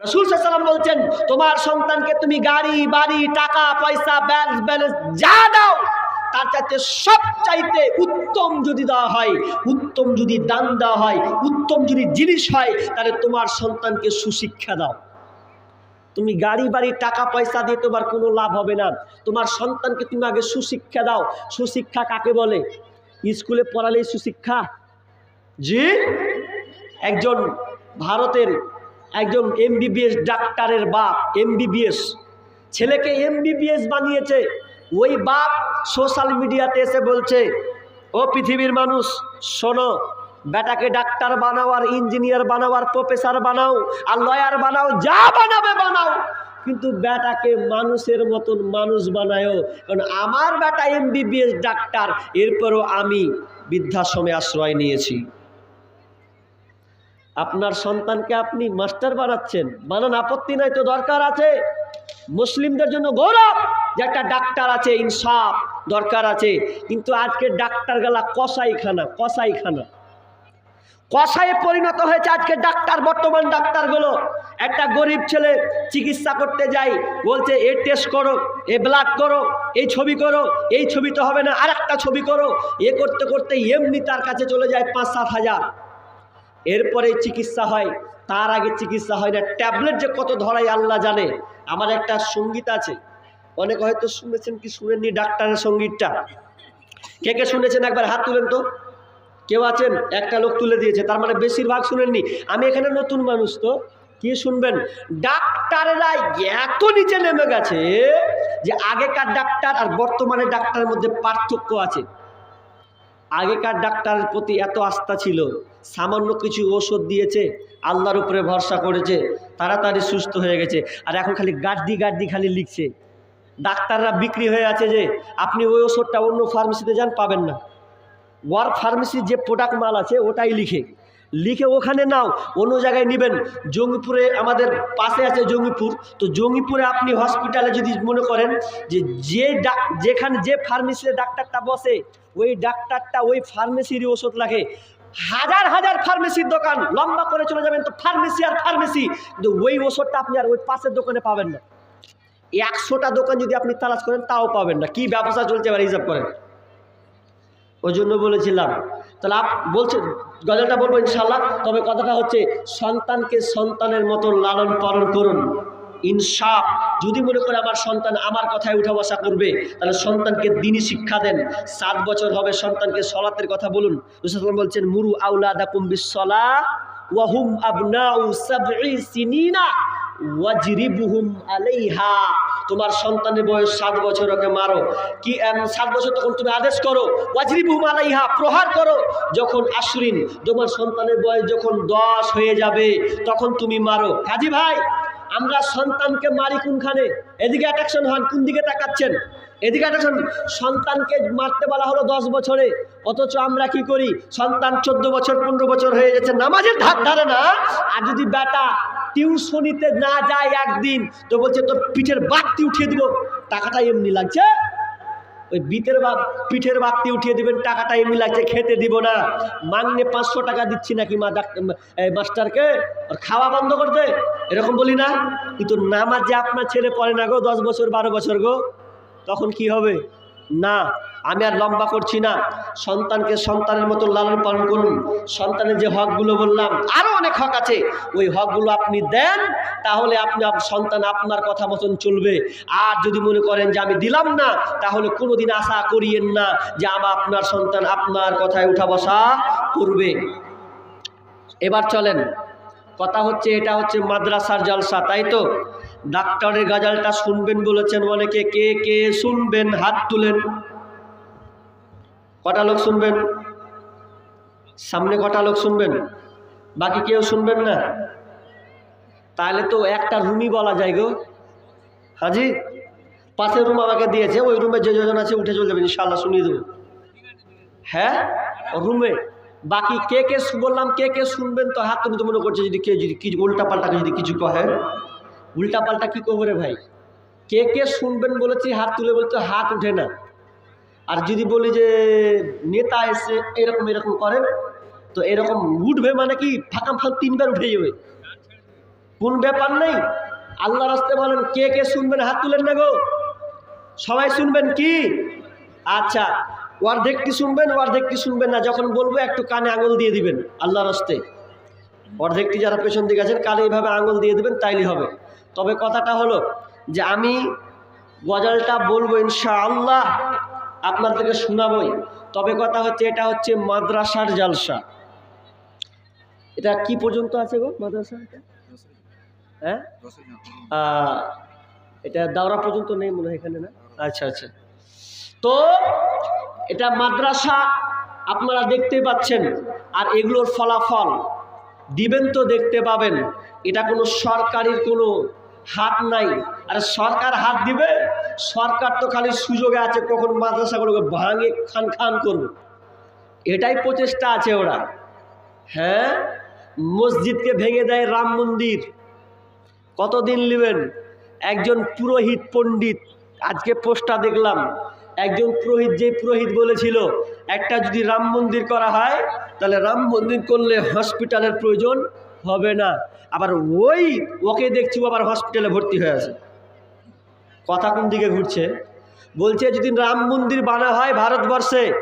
রসুল বলছেন, তোমার সন্তানকে তুমি গাড়ি, বাড়ি, টাকা, পয়সা ব্যাংক ব্যালেন্স যা দাও, তার চাইতে সব চাইতে উত্তম যদি দেওয়া হয়, উত্তম যদি দান দেওয়া হয়, উত্তম যদি জিনিস হয়, তাহলে তোমার সন্তানকে সুশিক্ষা দাও। তুমি গাড়ি, বাড়ি, টাকা, পয়সা দিয়ে তোমার কোনো লাভ হবে না। তোমার সন্তানকে তুমি আগে সুশিক্ষা দাও। সুশিক্ষা কাকে বলে? স্কুলে পড়ালেই সুশিক্ষা? জি? একজন ভারতের একজন এমবিবিএস ডাক্তারের বাপ এমবিবিএস ছেলেকে এমবিবিএস বানিয়েছে। ওই বাপ সোশ্যাল মিডিয়াতে এসে বলছে, ও পৃথিবীর মানুষ, শোনো, বেটাকে ডাক্তার বানাও আর ইঞ্জিনিয়ার বানাও আর প্রফেসর বানাও, আর লয়ার বানাও, যা বানাবে বানাও। কিন্তু বেটাকে মানুষের মতন মানুষ বানায়ও। কারণ আমার বেটা এমবিবিএস ডাক্তার, এরপরও আমি বৃদ্ধাশ্রমে আশ্রয় নিয়েছি। আপনার সন্তানকে আপনি মাস্টার বানাচ্ছেন। বানান, আপত্তি নাই তো দরকার আছে। মুসলিমদের জন্য গৌরব যে একটা ডাক্তার আছে, ইনসাফ দরকার আছে। কিন্তু আজকে ডাক্তার গেলা কসাইখানা কসাইখানা। কষায় পরিণত হয়েছে আজকে ডাক্তার, বর্তমান ডাক্তারগুলো। একটা গরিব ছেলে চিকিৎসা করতে যাই বলছে, এ টেস্ট করো, এ ব্লাড করো, এই ছবি করো, এই ছবি তো হবে না আর একটা ছবি করো। এ করতে করতে এমনি তার কাছে চলে যায় পাঁচ সাত হাজার। এরপরে চিকিৎসা হয়, তার আগে চিকিৎসা হয় না। ট্যাবলেট যে কত ধরাই আল্লাহ জানে। আমার একটা সংগীত আছে। অনেক হয়তো শুনেছেন কি, শুনেননি ডাক্তারের সঙ্গীতটা। কে কে শুনেছেন একবার? হাত তুলেন তো। কেউ আছেন? একটা লোক তুলে দিয়েছে। তার মানে বেশিরভাগ শুনেননি। আমি এখানে নতুন মানুষ তো। কি শুনবেন? ডাক্তারেরা এত নিচে নেমে গেছে যে আগেকার ডাক্তার আর বর্তমানে ডাক্তারের মধ্যে পার্থক্য আছে। আগেকার ডাক্তারের প্রতি এত আস্থা ছিল, সামান্য কিছু ওষুধ দিয়েছে, আল্লাহর উপরে ভরসা করেছে, তাড়াতাড়ি সুস্থ হয়ে গেছে, আর এখন খালি গাড্ডি গাড্ডি খালি লিখছে। ডাক্তাররা বিক্রি হয়ে আছে যে, আপনি ওই ওষুধটা অন্য ফার্মেসিতে যান, পাবেন না। ওয়ার ফার্মেসির যে প্রোডাক্ট মাল আছে, ওটাই লিখে। লিখে ওখানে নাও, অন্য জায়গায় নেবেন। জঙ্গিপুরে আমাদের পাশে আছে জঙ্গিপুর। তো জঙ্গিপুরে আপনি হসপিটালে যদি মনে করেন যে যে যেখানে যে ফার্মেসিতে ডাক্তারটা বসে, ওই ডাক্তারটা ওই ফার্মেসিরই ওষুধ লাগে। হাজার হাজার ফার্মেসির দোকান, লম্বা করে চলে যাবেন তো ফার্মেসি আর ফার্মেসি কিন্তু ওই ওষুধটা আপনি আর ওই পাশের দোকানে পাবেন না। একশোটা দোকান যদি আপনি তালাশ করেন, তাও পাবেন না। কি ব্যবসা চলছে এবার হিসাব করেন। ওই জন্য বলেছিলাম তাহলে আপ বলছে, গজলটা বলব ইনশাল্লাহ তবে কথাটা হচ্ছে, সন্তানকে সন্তানের মতন লালন পালন করুন। ইনসাফ, যদি মনে করে আমার সন্তান আমার কথায় উঠা বসা করবে, তাহলে সন্তানকে দিনই শিক্ষা দেন। সাত বছর হবে সন্তানকে সলাতের কথা বলুন। বলছেন, মুরু আউলা দাকুম বিসলা ওয়াহুম সাবঈ সিনিনা ওয়াজরিবুহুম আলাইহা। তোমার সন্তানের বয়স সাত বছর, ওকে মারো। কি সাত বছর তখন তুমি আদেশ করো, ওয়াজরিবুহুম আলাইহা, প্রহার করো। যখন আশ্রিন, তোমার সন্তানের বয়স যখন দশ হয়ে যাবে, তখন তুমি মারো। কাজী ভাই, আমরা সন্তানকে মারি কোনখানে? এদিকে অ্যাট্রাকশন হন, কোন দিকে তাকাচ্ছেন? এদিকে অ্যাট্রাকশন সন্তানকে মারতে বলা হলো দশ বছরে। অথচ আমরা কি করি? সন্তান চোদ্দ বছর, পনেরো বছর হয়ে যাচ্ছে নামাজের ধার ধারে না। আর যদি বেটা টিউশনিতে না যায় একদিন, তো বলছে, তোর পিঠের বাগতি উঠিয়ে দিব। টাকাটা এমনি লাগছে। ওই বিতের বাগ পিঠের বাগতি উঠিয়ে দিবেন, টাকাটা এমনি লাগছে, খেতে দিব না। মাংনে পাঁচশো টাকা দিচ্ছি নাকি মা মাস্টারকে? আর খাওয়া বন্ধ করতে এরকম বলি না। কিন্তু নামাজ যে আপনার ছেলে পড়ে না গো, দশ বছর, বারো বছর গো, তখন কি হবে? না। আমি আর লম্বা করছি না। সন্তানকে সন্তানের মতো লালন পালন করুন। সন্তানের যে হকগুলো বললাম আরও অনেক হক আছে। ওই হকগুলো আপনি দেন, তাহলে আপনি সন্তান আপনার কথা মতন চলবে। আর যদি মনে করেন যে আমি দিলাম না, তাহলে কোনোদিন আশা করিয়েন না যে আমার আপনার সন্তান আপনার কথায় উঠা বসা করবে। এবার চলেন। কথা হচ্ছে, এটা হচ্ছে মাদ্রাসার জলসা, তাই তো? ডাক্তারের গাজালটা শুনবেন বলেছেন অনেকে। কে কে শুনবেন? হাত তুলেন। কটা লোক শুনবেন? সামনে কটা লোক শুনবেন? বাকি কেউ শুনবেন না? তাহলে তো একটা রুমই বলা যায় গো। হাজি, পাশের রুম আমাকে দিয়েছে, ওই রুমে যে যোজন আছে উঠে চলে যাবেন ইনশাল্লাহ শুনিয়ে দেবো। হ্যাঁ? রুমে? বাকি কে কে বললাম কে কে শুনবেন তো হাত তুমি তো মনে করছে যদি কে যদি কিছু উল্টা পাল্টা যদি কিছু কহে। উল্টা পাল্টা কী করব রে ভাই? কে কে শুনবেন বলেছি হাত তুলে বলতে হাত উঠে না। আর যদি বলি যে নেতা এসে এরকম এরকম করেন, তো এরকম উঠবে মানে কি, ফাঁকা ফাঁক তিনবার উঠে যাবে। কোন ব্যাপার নেই আল্লাহ রাস্তে বলেন, কে কে শুনবেন, হাত তুলেন না গো। সবাই শুনবেন কি? আচ্ছা অর্ধেকটি শুনবেন অর্ধেকটি শুনবেন না, যখন বলব একটু কানে আঙুল দিয়ে দিবেন আল্লাহ রাস্তে অর্ধেকটি যারা পেছন দিকে আছেন, কানে এইভাবে আঙুল দিয়ে দিবেন তাইলে হবে। তবে কথাটা হলো যে আমি গজালটা বলব ইনশাআল্লাহ। আপনাদেরকে শোনাবই। তবে কথা হচ্ছে, এটা হচ্ছে মাদ্রাসার জালসা। এটা কি পর্যন্ত আছে গো, মাদ্রাসা? হ্যাঁ? এটা দাওরা পর্যন্ত নেই মনে হয় এখানে না? আচ্ছা আচ্ছা। তো, এটা মাদ্রাসা আপনারা দেখতে পাচ্ছেন, আর এগুলোর ফলাফল। দিবেন তো দেখতে পাবেন। এটা কোনো সরকারির কোনো হাত নাই। আর সরকার হাত দিবে? সরকার তো খালি সুযোগে আছে, কখন মাদ্রাসাগুলোকে ভাঙে খান খান করবে। এটাই প্রচেষ্টা আছে ওরা। হ্যাঁ? মসজিদকে ভেঙে দেয় রাম মন্দির। কতদিন নেবেন? একজন পুরোহিত পণ্ডিত। আজকে পোস্টটা দেখলাম, একজন পুরোহিত যে পুরোহিত বলেছিল, একটা যদি রাম মন্দির করা হয়, তাহলে রাম মন্দির করলে হসপিটালের প্রয়োজন হবে না। আবার ওই ওকে দেখছি আবার হসপিটালে ভর্তি হয়ে আছে। কথা কোন দিকে ঘুরছে? বলছে, যদি রাম মন্দির বানা হয় ভারতবর্ষে,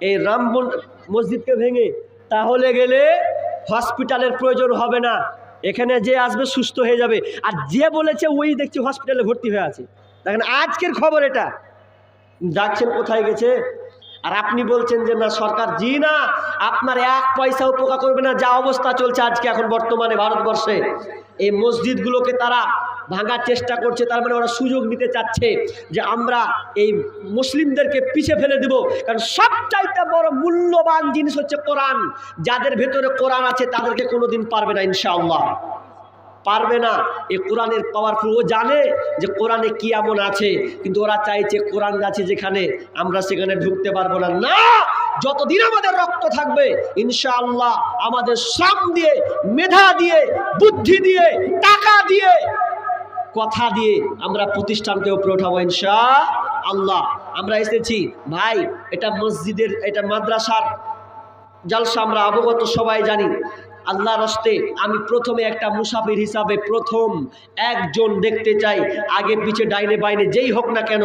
এই রাম মসজিদকে ভেঙে, তাহলে গেলে হসপিটালের প্রয়োজন হবে না। এখানে যে আসবে সুস্থ হয়ে যাবে। আর যে বলেছে, ওই দেখছি হসপিটালে ভর্তি হয়ে আছে। দেখেন, আজকের খবর এটা। ডাকছেন কোথায় গেছে? আর আপনি বলছেন যে, না, সরকার জি না, আপনার এক পয়সা উপকার করবে না। যা অবস্থা চলছে আজকে, এখন বর্তমানে ভারতবর্ষে। এই মসজিদগুলোকে তারা ভাঙার চেষ্টা করছে, তার মানে ওরা সুযোগ নিতে চাচ্ছে যে আমরা এই মুসলিমদেরকে পিছে ফেলে দেব। কারণ সবচাইতে বড় মূল্যবান জিনিস হচ্ছে কোরআন। যাদের ভেতরে কোরআন আছে, তাদেরকে কোনোদিন পারবে না, ইনশাআল্লাহ। পারবে না। এই কোরআনের পাওয়ারফুল ও জানে যে কোরআনে কি এমন আছে, কিন্তু ওরা চাইছে কোরআন আছে যেখানে আমরা সেখানে ঢুকতে পারব না। না! যতদিন আমাদের রক্ত থাকবে, ইনশাআল্লাহ আমাদের শ্রম দিয়ে, মেধা দিয়ে, বুদ্ধি দিয়ে, টাকা দিয়ে কথা দিয়ে আমরা প্রতিষ্ঠানকে উপরে উঠাবো ইনশা আল্লাহ আমরা এসেছি, ভাই, এটা মসজিদের, এটা মাদ্রাসার জালসা আমরা অবগত সবাই জানি। আল্লাহ রস্তে আমি প্রথমে একটা মুসাফির হিসাবে প্রথম একজন দেখতে চাই। আগে পিছে ডাইনে বাইনে যেই হোক না কেন,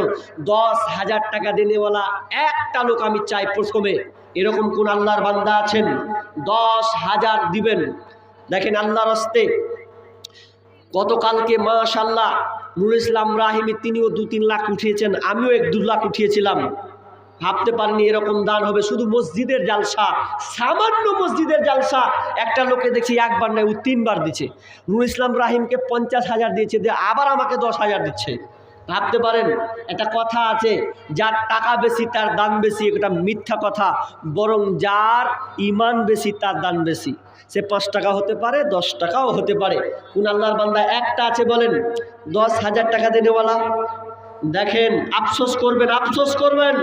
দশ হাজার টাকা দেনেওয়ালা একটা লোক আমি চাই প্রথমে। এরকম কোন আল্লাহর বান্দা আছেন? দশ হাজার দিবেন। দেখেন আল্লাহ রস্তে গতকালকে মাশাল্লাহ নুর ইসলাম রাহিমি তিনিও দু তিন লাখ উঠিয়েছেন, আমিও এক দু লাখ উঠিয়েছিলাম। ভাবতে পারিনি এরকম দান হবে, শুধু মসজিদের জালসা, সামান্য মসজিদের জালসা, একটা লোকে দেখছি একবার নয়, ও তিনবার দিচ্ছে। নুর ইসলাম রাহিমকে পঞ্চাশ হাজার দিয়েছে, দিয়ে আবার আমাকে দশ হাজার দিচ্ছে। ভাবতে পারেন, একটা কথা আছে, যার টাকা বেশি তার দাম বেশি একটা মিথ্যা কথা। বরং যার ইমান বেশি, তার দাম বেশি। সে পাঁচ টাকা হতে পারে, দশ টাকাও হতে পারে। কোন আল্লাহর বান্দা একটা আছে বলেন, দশ হাজার টাকা দেনেওয়ালা দেখেন, আফসোস করবেন আফসোস করবেন।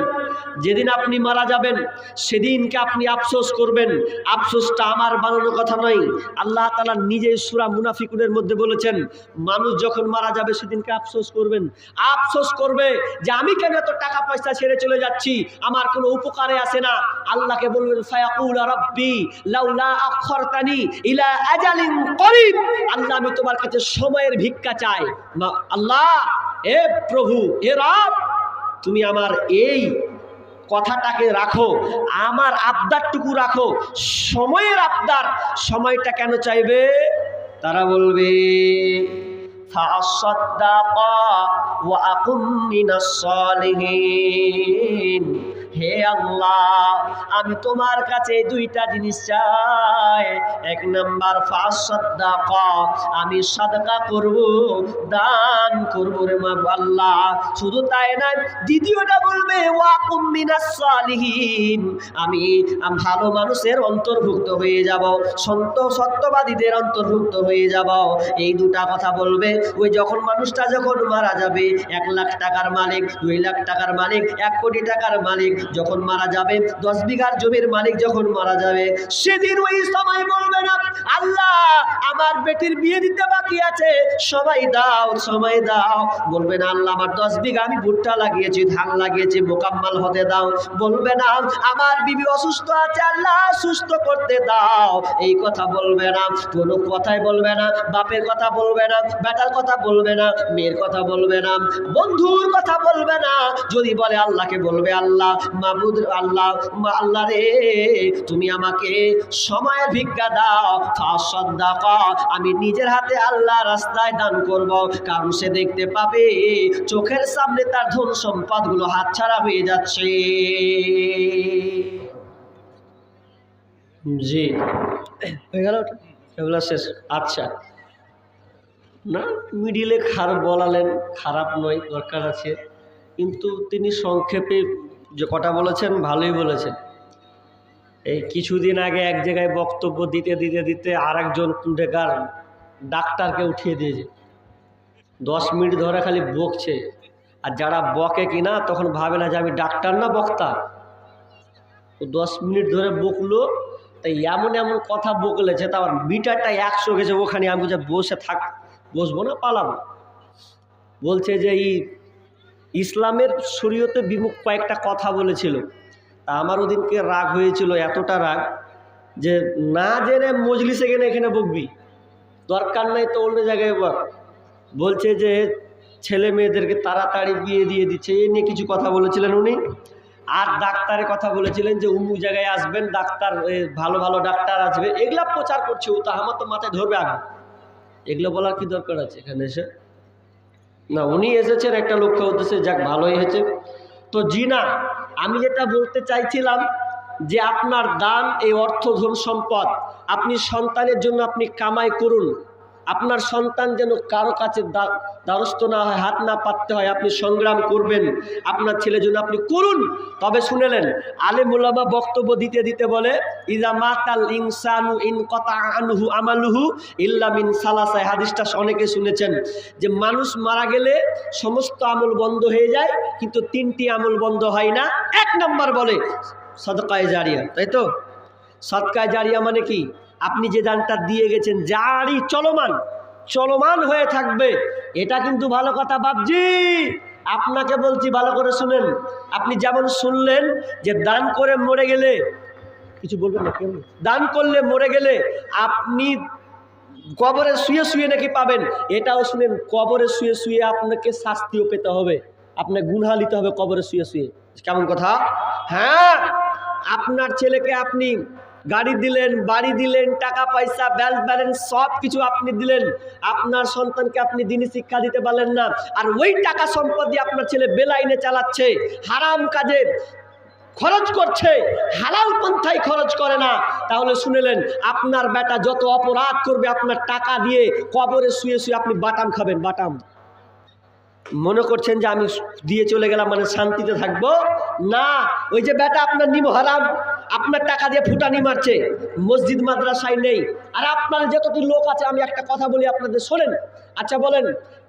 যেদিন আপনি মারা যাবেন, সেদিনকে আপনি আফসোস করবেন। আফসোসটা আমার বানানোর কথা নয়। আল্লাহ তালা নিজেই সুরা মুনাফিকুনের মধ্যে বলেছেন, মানুষ যখন মারা যাবে, সেদিনকে আফসোস করবেন। আফসোস করবে যে আমি কেন এত টাকা পয়সা ছেড়ে চলে যাচ্ছি? আমার কোনো উপকারে আসে না। আল্লাহকে বলবেন লাউলা ইলা আজালিন করিব। আল্লাহ, আমি তোমার কাছে সময়ের ভিক্ষা চাই। আল্লাহ! এ প্রভু, এ রব, তুমি আমার এই কথাটাকে রাখো, আমার আবদারটুকু রাখো, সময়ের আবদার, সময়টা কেন চাইবে? তারা বলবে ফাসাদ্দাকা ওয়া আকুম মিনাস সালিহিন। হে আল্লাহ, আমি তোমার কাছে দুইটা জিনিস চাই। এক নাম্বার আমি সাদকা করব, দান করব রে মা আল্লাহ। শুধু তাই না দ্বিতীয়টা বলবে সালিহিন, আমি ভালো মানুষের অন্তর্ভুক্ত হয়ে যাব, সন্ত সত্যবাদীদের অন্তর্ভুক্ত হয়ে যাব। এই দুটা কথা বলবে, ওই যখন মানুষটা যখন মারা যাবে, এক লাখ টাকার মালিক, দুই লাখ টাকার মালিক, এক কোটি টাকার মালিক যখন মারা যাবে, দশ বিঘার জমির মালিক যখন মারা যাবে, সেদিন ওই সময় বলবে না, আল্লাহ, আমার বেটির বিয়ে দিতে বাকি আছে, সবাই দাও সময় দাও। বলবে না, আল্লাহ, আমার দশ বিঘা, আমি ভুট্টা লাগিয়েছি, ধান লাগিয়েছি, মোকাম্মাল হতে দাও। বলবে না, আমার বিবি অসুস্থ আছে, আল্লাহ, সুস্থ করতে দাও। এই কথা বলবে না, কোনো কথাই বলবে না, বাপের কথা বলবে না, বেটার কথা বলবে না, মেয়ের কথা বলবে না। বন্ধুর কথা বলবে না, যদি বলে আল্লাহকে বলবে, আল্লাহ মাহবুদ আল্লাহ আল্লাহ রে, তুমি আমাকে সময়ের ভিক্ষা দাও। ফাঁসদ্দাক আমি নিজের হাতে আল্লাহ রাস্তায় দান করব। কারণ সে দেখতে পাবে, চোখের সামনে তার ধন সম্পদগুলো হাতছাড়া হয়ে যাচ্ছে। জি। হয়ে গেল? এগুলো শেষ। আচ্ছা। না, মিডিলে খারাপ বলালেন, খারাপ নয়, দরকার আছে। কিন্তু তিনি সংক্ষেপে যে কটা বলেছেন, ভালোই বলেছেন। এই কিছুদিন আগে এক জায়গায় বক্তব্য দিতে দিতে দিতে আর একজন বেকার ডাক্তারকে উঠিয়ে দিয়েছে। দশ মিনিট ধরে খালি বকছে। আর যারা বকে কিনা, তখন ভাবে না যে আমি ডাক্তার না বক্তা। ও দশ মিনিট ধরে বকলো, তাই এমন এমন কথা বকলেছে তার মিটারটা একশো গেছে, ওখানে আমি বসে থাক, বসবো না, পালাবো। বলছে যে এই ইসলামের শরীয়তে বিমুখ কয়েকটা কথা বলেছিল। তা আমার ওদিনকে রাগ হয়েছিল, এতটা রাগ যে না জেনে মজলিসে গেলে এখানে বকবি। দরকার নাই তো অন্য জায়গায় বক। বলছে যে ছেলে মেয়েদেরকে তাড়াতাড়ি বিয়ে দিয়ে দিচ্ছে। এ নিয়ে কিছু কথা বলেছিলেন উনি। আর ডাক্তারের কথা বলেছিলেন যে উমুক জায়গায় আসবেন, ডাক্তার ভালো ভালো ডাক্তার আসবে। এগুলা প্রচার করছে ও, তা আমার তো মাথায় ধরবে আগে। এগুলো বলার কি দরকার আছে এখানে এসে? না, উনি এসেছেন একটা লক্ষ্য উদ্দেশ্যে, যাক, ভালোই হয়েছে। তো জিনা, আমি যেটা বলতে চাইছিলাম যে আপনার দান এই অর্থ ধন সম্পদ, আপনি সন্তানের জন্য আপনি কামাই করুন। আপনার সন্তান যেন কারও কাছে দ্বারস্থ না হয়, হাত না পাততে হয়, আপনি সংগ্রাম করবেন। আপনার ছেলের জন্য আপনি করুন। তবে শুনেলেন আলেমুলামা বক্তব্য দিতে দিতে বলে, ইজা মাতাল ইনসানু ইন কতা আনহু আমালুহু ইল্লা মিন সালাসায়। হাদিসটা অনেকে শুনেছেন যে মানুষ মারা গেলে সমস্ত আমল বন্ধ হয়ে যায়, কিন্তু তিনটি আমল বন্ধ হয় না। এক নাম্বার বলে, সদকায় জারিয়া। তাই তো? সদকায় জারিয়া মানে কি? আপনি যে দানটা দিয়ে গেছেন, যারই চলমান চলমান হয়ে থাকবে, এটা কিন্তু ভালো কথা বাবজি আপনাকে বলছি, ভালো করে শুনেন। আপনি যেমন শুনলেন যে দান করে মরে গেলে, কিছু বলবেন না, কেমন? দান করলে মরে গেলে আপনি কবরে শুয়ে শুয়ে নাকি পাবেন? এটাও শুনেন, কবরে শুয়ে শুয়ে আপনাকে শাস্তিও পেতে হবে। আপনার গুনহা নিতে হবে কবরে শুয়ে শুয়ে। কেমন কথা? হ্যাঁ? আপনার ছেলেকে আপনি গাড়ি দিলেন, বাড়ি দিলেন, টাকা পয়সা ব্যাংক ব্যালেন্স সব কিছু আপনি দিলেন। আপনার সন্তানকে আপনি দিনই শিক্ষা দিতে পারলেন না। আর ওই টাকা সম্পদ দিয়ে আপনার ছেলে বেলাইনে চালাচ্ছে, হারাম কাজে খরচ করছে, হালাল পন্থায় খরচ করে না। তাহলে শুনেলেন, আপনার বেটা যত অপরাধ করবে আপনার টাকা দিয়ে কবরে শুয়ে শুয়ে আপনি বাটাম খাবেন, বাটাম। মনে করছেন যে আমি দিয়ে চলে গেলাম মানে শান্তিতে থাকব? না, ওই যে বেটা আপনার নিম হারাম আপনার টাকা দিয়ে ফুটানি মারছে, মসজিদ, মাদ্রাসায় নেই। আর আপনার যতটি লোক আছে, আমি একটা কথা বলি আপনাদের, শোনেন। আচ্ছা বলেন,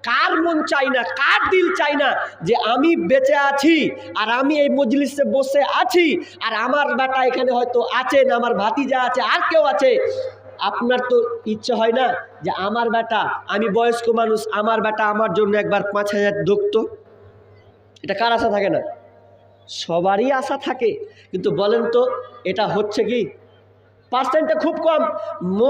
কার মন চাই না, কার দিল চাই না যে আমি বেঁচে আছি, আর আমি এই মজলিসে বসে আছি, আর আমার বেটা এখানে হয়তো আছে না আমার ভাতিজা আছে, আর কেউ আছে। আপনার তো ইচ্ছে হয় না যে আমার বেটা, আমি বয়স্ক মানুষ, আমার বেটা আমার জন্য একবার পাঁচ হাজার ধুকতো? এটা কার আশা থাকে না? সবারই আশা থাকে। কিন্তু বলেন তো এটা হচ্ছে কি? পার্সেন্টটা খুব কম। মরে